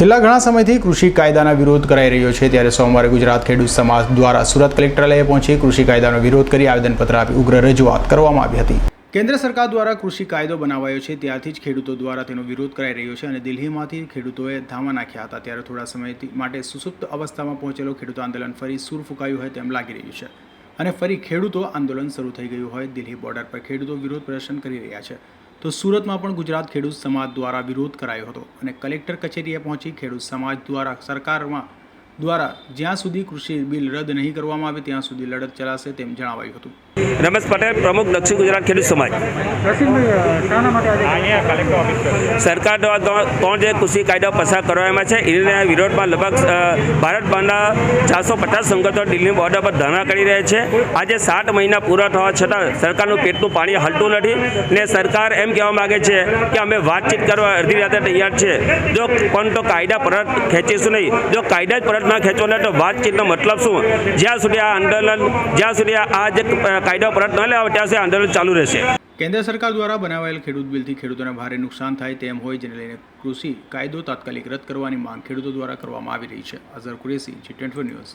છેલ્લા ઘણા સમયથી કૃષિ કાયદાના વિરોધ કરાઈ રહ્યો છે. ત્યારે સોમવારે ગુજરાત ખેડૂત સમાજ દ્વારા સુરત કલેક્ટરાલયે પહોંચી કૃષિ કાયદાનો વિરોધ કરી આવેદનપત્ર આપી ઉગ્ર રજૂઆત કરવામાં આવી હતી. કેન્દ્ર સરકાર દ્વારા કૃષિ કાયદો બનાવાયો છે. ત્યારથી જ ખેડૂતો દ્વારા તેનો વિરોધ કરાઈ રહ્યો છે અને દિલ્હીમાંથી ખેડૂતોએ ધામા નાખ્યા હતા. ત્યારે થોડા સમયથી માટે સુસુપ્ત અવસ્થામાં પહોંચેલો ખેડૂત આંદોલન ફરી સૂર ફૂંકાયું હોય તેમ લાગી રહ્યું છે અને ફરી ખેડૂતો આંદોલન શરૂ થઈ ગયું હોય દિલ્હી બોર્ડર પર. ખેડૂતો વિરોધ પ્રદર્શન કરી રહ્યા છે. તો સુરતમાં પણ ગુજરાત ખેડૂત સમાજ દ્વારા વિરોધ કરાયો હતો અને કલેક્ટર કચેરીએ પહોંચી ખેડૂત સમાજ દ્વારા સરકારમાં દ્વારા જ્યાં સુધી કૃષિ બિલ રદ નહીં કરવામાં આવે, ત્યાં સુધી લડત ચલાશે તેમ જણાવાયું હતું. રમેશ પટેલ, પ્રમુખ દક્ષિણ ગુજરાત ખેડૂત સમાજ. સરકાર દ્વારા ત્રણ જે કૃષિ કાયદા પસાર કરવામાં છે એના વિરોધમાં લગભગ ભારતભરના ચારસો પચાસ સંગઠનો દિલ્હી બોર્ડર પર ધરણા કરી રહ્યા છે. આજે સાત મહિના પૂરા થવા છતાં સરકારનું પેટનું પાણી હલતું નથી ને સરકાર એમ કહેવા માગે છે કે અમે વાતચીત કરવા અડધી રાતે તૈયાર છે. જો પણ તો કાયદા પરત ખેંચીશું નહીં. જો કાયદા જ પરત ના ખેંચો ને તો વાતચીતનો મતલબ શું? જ્યાં સુધી આ આંદોલન, જ્યાં સુધી આ જે કાયદો પરત ન લેવા ત્યાં સુધી આંદોલન ચાલુ રહેશે. કેન્દ્ર સરકાર દ્વારા બનાવાયેલ ખેડૂત બિલથી ખેડૂતોને ભારે નુકસાન થાય તેમ હોય, જેને લઈને કૃષિ કાયદો તાત્કાલિક રદ કરવાની માંગ ખેડૂતો દ્વારા કરવામાં આવી રહી છે. અઝર કુરેશી, જી ન્યૂઝ.